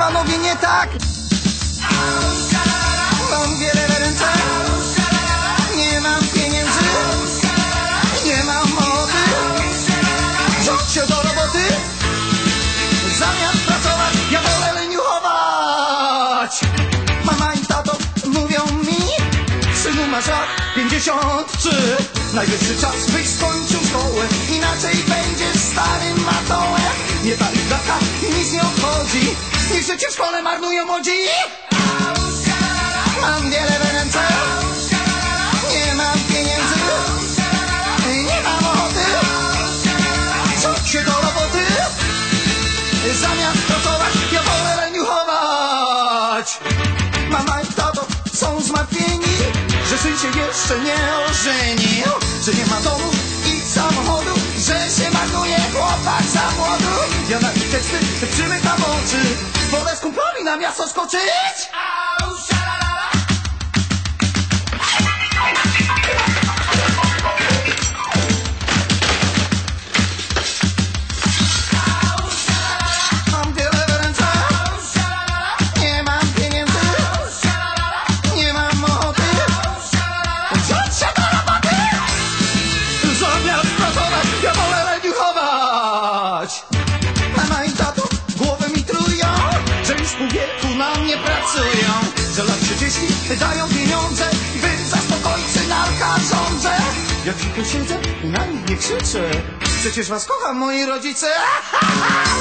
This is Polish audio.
panowie nie tak. Mam wiele na ręce. Nie mam pieniędzy. Nie mam mody Rzuć się do roboty. Zamiast pracować Ja wolę leniuchować. Mama i tato mówią mi Synu masz lat 53 Najwyższy czas byś skończył Życie w szkole marnują młodzi Mam wiele w ręce Nie mam pieniędzy. Nie mam ochoty. Rzuć się do roboty? Zamiast pracować Ja wolę leniuchować. Mama i tato są zmartwieni Że syn się jeszcze nie ożenił Że nie ma domu z kumplami na miasto skoczyć pracują. Za lat 30 dają pieniądze Wy zaspokoić synalka rządzę. Ja cicho siedzę i na nich nie krzyczę. Przecież was kocham moi rodzice